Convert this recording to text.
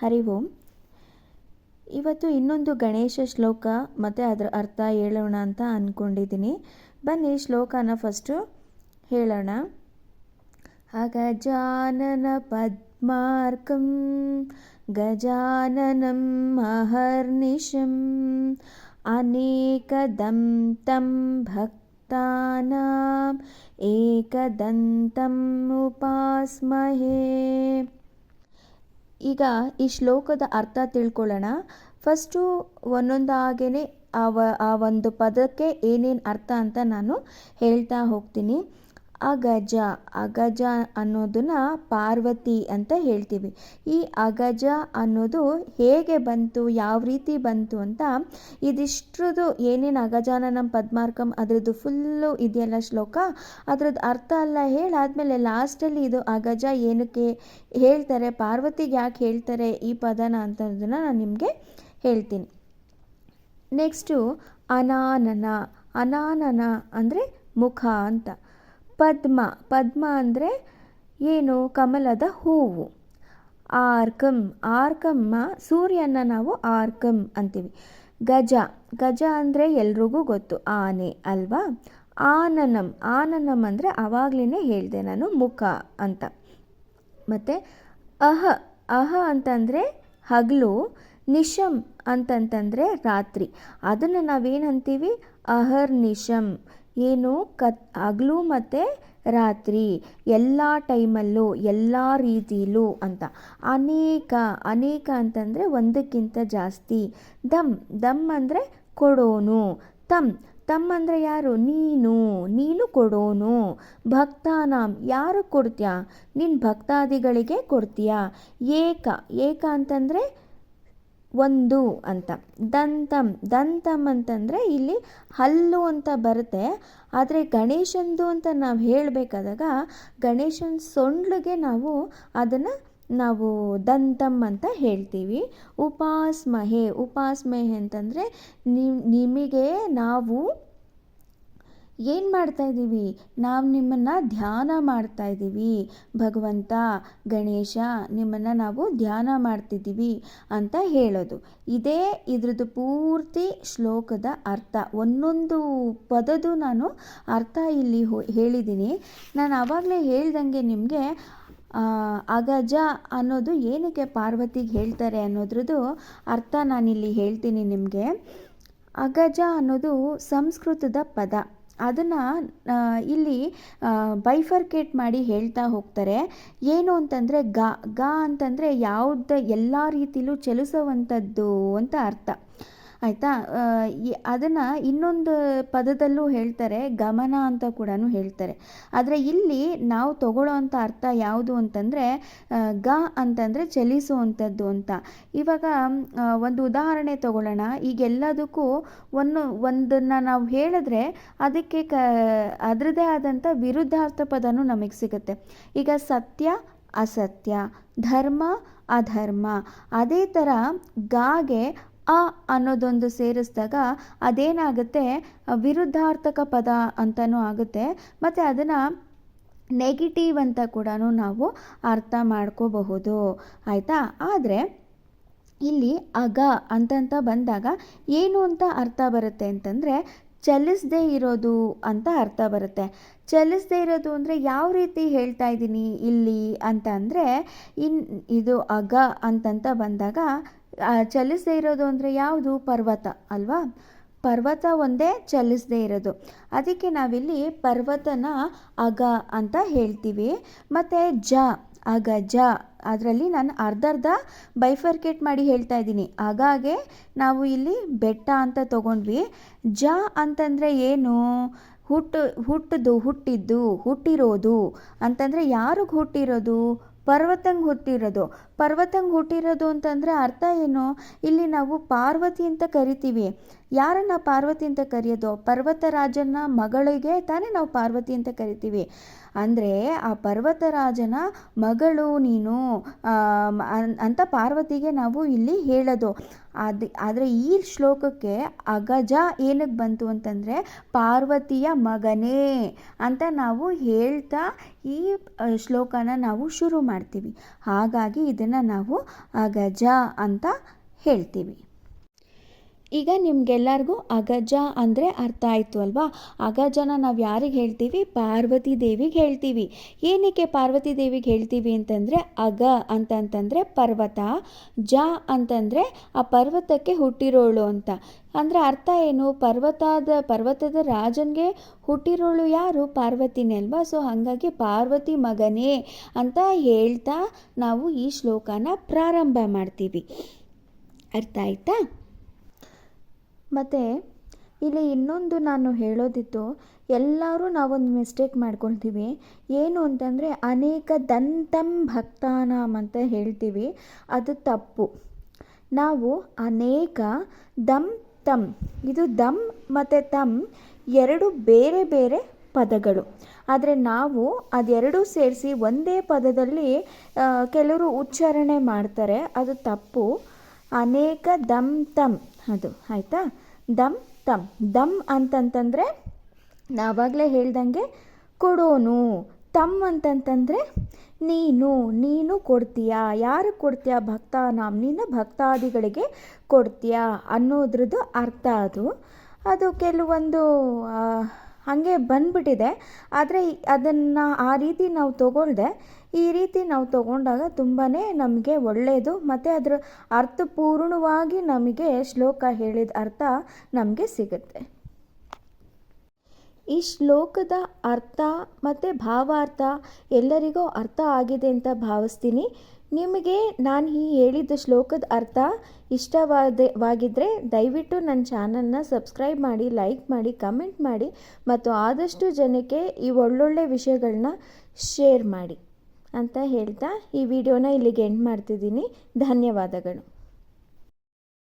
ಹರಿ ಓಂ ಇವತ್ತು ಇನ್ನೊಂದು ಗಣೇಶ ಶ್ಲೋಕ ಮತ್ತು ಅದರ ಅರ್ಥ ಹೇಳೋಣ ಅಂತ ಅಂದ್ಕೊಂಡಿದ್ದೀನಿ ಬನ್ನಿ ಶ್ಲೋಕನ ಫಸ್ಟು ಹೇಳೋಣ. ಅಗಜಾನನ ಪದ್ಮಾರ್ಕಂ, ಗಜಾನನಂ ಅಹರ್ನಿಶಂ ಅನೇಕ ದಂತಂ ಭಕ್ತಾನಾಂ ಏಕದಂತಂ ಉಪಾಸ್ಮಹೇ. ಈಗ ಈ ಶ್ಲೋಕದ ಅರ್ಥ ತಿಳ್ಕೊಳ್ಳೋಣ. ಫಸ್ಟು ಒಂದೊಂದಾಗೇ ಆ ಆ ಒಂದು ಪದಕ್ಕೆ ಏನೇನು ಅರ್ಥ ಅಂತ ನಾನು ಹೇಳ್ತಾ ಹೋಗ್ತೀನಿ. ಅಗಜ ಅಗಜ ಅನ್ನೋದನ್ನ ಪಾರ್ವತಿ ಅಂತ ಹೇಳ್ತೀವಿ. ಈ ಅಗಜ ಅನ್ನೋದು ಹೇಗೆ ಬಂತು, ಯಾವ ರೀತಿ ಬಂತು ಅಂತ ಇದಿಷ್ಟ್ರದ್ದು ಏನೇನು ಅಗಜಾನ ನಮ್ಮ ಪದ್ಮಾರ್ಕಂ ಅದರದ್ದು ಫುಲ್ಲು ಇದೆಯಲ್ಲ ಶ್ಲೋಕ? ಅದರದ್ದು ಅರ್ಥ ಎಲ್ಲ ಹೇಳಾದ್ಮೇಲೆ ಲಾಸ್ಟಲ್ಲಿ ಇದು ಅಗಜ ಏನಕ್ಕೆ ಹೇಳ್ತಾರೆ, ಪಾರ್ವತಿಗೆ ಯಾಕೆ ಹೇಳ್ತಾರೆ ಈ ಪದನ ಅಂತದನ್ನು ನಾನು ನಿಮಗೆ ಹೇಳ್ತೀನಿ. ನೆಕ್ಸ್ಟು ಅನಾನನ ಅನಾನನ ಅಂದರೆ ಮುಖ ಅಂತ. ಪದ್ಮ. ಪದ್ಮ ಅಂದರೆ ಏನು? ಕಮಲದ ಹೂವು. ಆರ್ಕಂ. ಆರ್ಕಮ್ಮ ಸೂರ್ಯನ ನಾವು ಆರ್ಕಂ ಅಂತೀವಿ. ಗಜ. ಗಜ ಅಂದರೆ ಎಲ್ರಿಗೂ ಗೊತ್ತು. ಆನೆ ಅಲ್ವಾ? ಆನನಂ. ಆನನಂ ಅಂದರೆ ಆವಾಗಲೇ ಹೇಳಿದೆ ನಾನು, ಮುಖ ಅಂತ. ಮತ್ತು ಅಹ. ಅಹ ಅಂತಂದರೆ ಹಗಲು, ನಿಶಂ ಅಂತಂತಂದರೆ ರಾತ್ರಿ. ಅದನ್ನು ನಾವೇನಂತೀವಿ? ಅಹರ್ನಿಶಂ. ಏನು ಕತ್, ಹಗಲು ಮತ್ತು ರಾತ್ರಿ, ಎಲ್ಲ ಟೈಮಲ್ಲೂ, ಎಲ್ಲ ರೀತಿಲೂ ಅಂತ. ಅನೇಕ ಅನೇಕ ಅಂತಂದರೆ ಒಂದಕ್ಕಿಂತ ಜಾಸ್ತಿ. ದಮ್ ದಮ್ ಅಂದರೆ ಕೊಡೋನು. ತಮ್ ತಮ್ ಅಂದರೆ ಯಾರು? ನೀನು ನೀನು ಕೊಡೋನು. ಭಕ್ತಾನಾಂ ಯಾರು ಕೊಡ್ತೀಯ? ನಿನ್ನ ಭಕ್ತಾದಿಗಳಿಗೆ ಕೊಡ್ತೀಯಾ? ಏಕ ಏಕ ಅಂತಂದರೆ ಒಂದು ಅಂತ. ದಂತಂ. ದಂತಂ ಅಂತಂದರೆ ಇಲ್ಲಿ ಹಲ್ಲು ಅಂತ ಬರುತ್ತೆ. ಆದರೆ ಗಣೇಶಂದು ಅಂತ ನಾವು ಹೇಳಬೇಕಾದಾಗ ಗಣೇಶನ ಸೊಂಡ್ಲಿಗೆ ನಾವು ಅದನ್ನು ನಾವು ದಂತಂ ಅಂತ ಹೇಳ್ತೀವಿ. ಉಪಾಸ್ಮಹೆ. ಉಪಾಸ್ಮಹೆ ಅಂತಂದರೆ ನಿಮಗೆ ನಾವು ಏನು ಮಾಡ್ತಾ ಇದ್ದೀವಿ? ನಾವು ನಿಮ್ಮನ್ನು ಧ್ಯಾನ ಮಾಡ್ತಾ ಇದ್ದೀವಿ. ಭಗವಂತ, ಗಣೇಶ, ನಿಮ್ಮನ್ನು ನಾವು ಧ್ಯಾನ ಮಾಡ್ತಿದ್ದೀವಿ ಅಂತ ಹೇಳೋದು. ಇದೇ ಇದ್ರದ್ದು ಪೂರ್ತಿ ಶ್ಲೋಕದ ಅರ್ಥ. ಒಂದೊಂದು ಪದದು ನಾನು ಅರ್ಥ ಇಲ್ಲಿ ಹೇಳಿದ್ದೀನಿ. ನಾನು ಆವಾಗಲೇ ಹೇಳ್ದಂಗೆ ನಿಮಗೆ ಅಗಜ ಅನ್ನೋದು ಏನಕ್ಕೆ ಪಾರ್ವತಿಗೆ ಹೇಳ್ತಾರೆ ಅನ್ನೋದ್ರದ್ದು ಅರ್ಥ ನಾನಿಲ್ಲಿ ಹೇಳ್ತೀನಿ ನಿಮಗೆ. ಅಗಜ ಅನ್ನೋದು ಸಂಸ್ಕೃತದ ಪದ. ಅದನ್ನು ಇಲ್ಲಿ ಬೈಫರ್ಕೇಟ್ ಮಾಡಿ ಹೇಳ್ತಾ ಹೋಗ್ತಾರೆ. ಏನು ಅಂತಂದರೆ ಗ ಗ ಅಂತಂದರೆ ಯಾವ್ದು ಎಲ್ಲ ರೀತಿಲೂ ಚಲಿಸುವಂಥದ್ದು ಅಂತ ಅರ್ಥ. ಆಯಿತಾ? ಅದನ್ನು ಇನ್ನೊಂದು ಪದದಲ್ಲೂ ಹೇಳ್ತಾರೆ, ಗಮನ ಅಂತ ಕೂಡ ಹೇಳ್ತಾರೆ. ಆದರೆ ಇಲ್ಲಿ ನಾವು ತಗೊಳ್ಳೋ ಅಂಥ ಅರ್ಥ ಯಾವುದು ಅಂತಂದರೆ ಗ ಅಂತಂದರೆ ಚಲಿಸುವಂಥದ್ದು ಅಂತ. ಇವಾಗ ಒಂದು ಉದಾಹರಣೆ ತಗೊಳ್ಳೋಣ. ಈಗೆಲ್ಲದಕ್ಕೂ ಒಂದು, ಒಂದನ್ನು ನಾವು ಹೇಳಿದ್ರೆ ಅದಕ್ಕೆ ಕ, ಅದರದ್ದೇ ಆದಂಥ ವಿರುದ್ಧಾರ್ಥ ಪದನೂ ನಮಗೆ ಸಿಗುತ್ತೆ. ಈಗ ಸತ್ಯ, ಅಸತ್ಯ, ಧರ್ಮ, ಅಧರ್ಮ. ಅದೇ ಥರ ಗಾಗೆ ಅ ಅನ್ನೋದೊಂದು ಸೇರಿಸಿದಾಗ ಅದೇನಾಗುತ್ತೆ? ವಿರುದ್ಧಾರ್ಥಕ ಪದ ಅಂತಲೂ ಆಗುತ್ತೆ. ಮತ್ತು ಅದನ್ನು ನೆಗೆಟಿವ್ ಅಂತ ಕೂಡ ನಾವು ಅರ್ಥ ಮಾಡ್ಕೋಬಹುದು. ಆಯಿತಾ? ಆದರೆ ಇಲ್ಲಿ ಅಗ ಅಂತಂತ ಬಂದಾಗ ಏನು ಅಂತ ಅರ್ಥ ಬರುತ್ತೆ ಅಂತಂದರೆ ಚಲಿಸದೇ ಇರೋದು ಅಂತ ಅರ್ಥ ಬರುತ್ತೆ. ಚಲಿಸದೇ ಇರೋದು ಅಂದರೆ ಯಾವ ರೀತಿ ಹೇಳ್ತಾ ಇದ್ದೀನಿ ಇಲ್ಲಿ ಅಂತ ಅಂದರೆ ಇನ್ ಇದು ಅಗ ಅಂತಂತ ಬಂದಾಗ ಚಲಿಸದೇ ಇರೋದು ಅಂದರೆ ಯಾವುದು? ಪರ್ವತ, ಅಲ್ವಾ? ಪರ್ವತ ಒಂದೇ ಚಲಿಸದೇ ಇರೋದು. ಅದಕ್ಕೆ ನಾವಿಲ್ಲಿ ಪರ್ವತನ ಅಗ ಅಂತ ಹೇಳ್ತೀವಿ. ಮತ್ತು ಜ, ಅಗ, ಜ, ಅದರಲ್ಲಿ ನಾನು ಅರ್ಧ ಅರ್ಧ ಬೈಫರ್ಕೇಟ್ ಮಾಡಿ ಹೇಳ್ತಾ ಇದ್ದೀನಿ. ಹಾಗಾಗೆ ನಾವು ಇಲ್ಲಿ ಬೆಟ್ಟ ಅಂತ ತಗೊಂಡ್ವಿ. ಜ ಅಂತಂದರೆ ಏನು? ಹುಟ್ಟು ಹುಟ್ಟಿದ್ದು ಹುಟ್ಟಿದ್ದು, ಹುಟ್ಟಿರೋದು. ಅಂತಂದರೆ ಯಾರಿಗೆ ಹುಟ್ಟಿರೋದು? ಪರ್ವತಂಗೆ ಹುಟ್ಟಿರೋದು. ಪರ್ವತಂಗೆ ಹುಟ್ಟಿರೋದು ಅಂತಂದರೆ ಅರ್ಥ ಏನು? ಇಲ್ಲಿ ನಾವು ಪಾರ್ವತಿ ಅಂತ ಕರಿತೀವಿ. ಯಾರನ್ನು ಪಾರ್ವತಿ ಅಂತ ಕರೆಯೋದು? ಪರ್ವತರಾಜನ ಮಗಳಿಗೆ ತಾನೇ ನಾವು ಪಾರ್ವತಿ ಅಂತ ಕರಿತೀವಿ. ಅಂದರೆ ಆ ಪರ್ವತರಾಜನ ಮಗಳು ನೀನು ಅಂತ ಪಾರ್ವತಿಗೆ ನಾವು ಇಲ್ಲಿ ಹೇಳೋದು. ಅದು, ಆದರೆ ಈ ಶ್ಲೋಕಕ್ಕೆ ಅಗಜ ಏನಕ್ಕೆ ಬಂತು ಅಂತಂದರೆ ಪಾರ್ವತಿಯ ಮಗನೇ ಅಂತ ನಾವು ಹೇಳ್ತಾ ಈ ಶ್ಲೋಕನ ನಾವು ಶುರು ಮಾಡ್ತೀವಿ. ಹಾಗಾಗಿ ಇದನ್ನು ನಾವು ಗಜ ಅಂತ ಹೇಳ್ತೀವಿ. ಈಗ ನಿಮಗೆಲ್ಲರಿಗೂ ಅಗಜ ಅಂದರೆ ಅರ್ಥ ಆಯಿತು ಅಲ್ವಾ? ಅಗಜನ ನಾವು ಯಾರಿಗೆ ಹೇಳ್ತೀವಿ? ಪಾರ್ವತಿ ದೇವಿಗೆ ಹೇಳ್ತೀವಿ. ಏನಕ್ಕೆ ಪಾರ್ವತಿ ದೇವಿಗೆ ಹೇಳ್ತೀವಿ ಅಂತಂದರೆ, ಅಗ ಅಂತಂತಂದರೆ ಪರ್ವತ, ಜ ಅಂತಂದರೆ ಆ ಪರ್ವತಕ್ಕೆ ಹುಟ್ಟಿರೋಳು ಅಂತ. ಅಂದರೆ ಅರ್ಥ ಏನು? ಪರ್ವತದ ಪರ್ವತದ ರಾಜನಿಗೆ ಹುಟ್ಟಿರೋಳು ಯಾರು? ಪಾರ್ವತಿನೇ ಅಲ್ವಾ? ಸೊ ಹಾಗಾಗಿ ಪಾರ್ವತಿ ಮಗನೇ ಅಂತ ಹೇಳ್ತಾ ನಾವು ಈ ಶ್ಲೋಕನ ಪ್ರಾರಂಭ ಮಾಡ್ತೀವಿ. ಅರ್ಥ ಆಯ್ತಾ? ಮತ್ತು ಇಲ್ಲಿ ಇನ್ನೊಂದು ನಾನು ಹೇಳೋದಿತ್ತು ಎಲ್ಲರೂ ನಾವೊಂದು ಮಿಸ್ಟೇಕ್ ಮಾಡ್ಕೊಳ್ತೀವಿ. ಏನು ಅಂತಂದರೆ, ಅನೇಕ ದಂತಂ ಭಕ್ತಾನಾಮ್ ಅಂತ ಹೇಳ್ತೀವಿ. ಅದು ತಪ್ಪು. ನಾವು ಅನೇಕ ದಮ್ ತಮ್ ಇದು ದಮ್ ಮತ್ತು ತಮ್ ಎರಡು ಬೇರೆ ಬೇರೆ ಪದಗಳು. ಆದರೆ ನಾವು ಅದೆರಡೂ ಸೇರಿಸಿ ಒಂದೇ ಪದದಲ್ಲಿ ಕೆಲವರು ಉಚ್ಚಾರಣೆ ಮಾಡ್ತಾರೆ. ಅದು ತಪ್ಪು. ಅನೇಕ ದಮ್ ತಮ್ ಅದು, ಆಯಿತಾ? ದಮ್, ತಮ್. ದಮ್ ಅಂತಂತಂದರೆ, ನಾವಾಗಲೇ ಹೇಳ್ದಂಗೆ ಕೊಡೋನು. ತಮ್ ಅಂತಂತಂದರೆ, ನೀನು ನೀನು ಕೊಡ್ತೀಯಾ. ಯಾರು ಕೊಡ್ತೀಯಾ? ಭಕ್ತಾನಾಮ್ ನಿನ್ನ ಭಕ್ತಾದಿಗಳಿಗೆ ಕೊಡ್ತೀಯಾ ಅನ್ನೋದ್ರದ್ದು ಅರ್ಥ ಅದು. ಅದು ಕೆಲವೊಂದು ಹಾಗೆ ಬಂದ್ಬಿಟ್ಟಿದೆ. ಆದರೆ ಅದನ್ನು ಆ ರೀತಿ ನಾವು ತಗೊಳ್ದೆ, ಈ ರೀತಿ ನಾವು ತಗೊಂಡಾಗ ತುಂಬಾ ನಮಗೆ ಒಳ್ಳೆಯದು ಮತ್ತು ಅದರ ಅರ್ಥಪೂರ್ಣವಾಗಿ ನಮಗೆ ಶ್ಲೋಕ ಹೇಳಿದ ಅರ್ಥ ನಮಗೆ ಸಿಗುತ್ತೆ. ಈ ಶ್ಲೋಕದ ಅರ್ಥ ಮತ್ತು ಭಾವಾರ್ಥ ಎಲ್ಲರಿಗೂ ಅರ್ಥ ಆಗಿದೆ ಅಂತ ಭಾವಿಸ್ತೀನಿ. ನಿಮಗೆ ನಾನು ಈ ಹೇಳಿದ ಶ್ಲೋಕದ ಅರ್ಥ ಇಷ್ಟವಾದ ದಯವಿಟ್ಟು ನನ್ನ ಚಾನಲ್ನ ಸಬ್ಸ್ಕ್ರೈಬ್ ಮಾಡಿ, ಲೈಕ್ ಮಾಡಿ, ಕಮೆಂಟ್ ಮಾಡಿ ಮತ್ತು ಆದಷ್ಟು ಜನಕ್ಕೆ ಈ ಒಳ್ಳೊಳ್ಳೆ ವಿಷಯಗಳನ್ನ ಶೇರ್ ಮಾಡಿ ಅಂತ ಹೇಳ್ತಾ ಈ ವಿಡಿಯೋನ ಇಲ್ಲಿಗೆ ಎಂಡ್ ಮಾಡ್ತಿದ್ದೀನಿ. ಧನ್ಯವಾದಗಳು.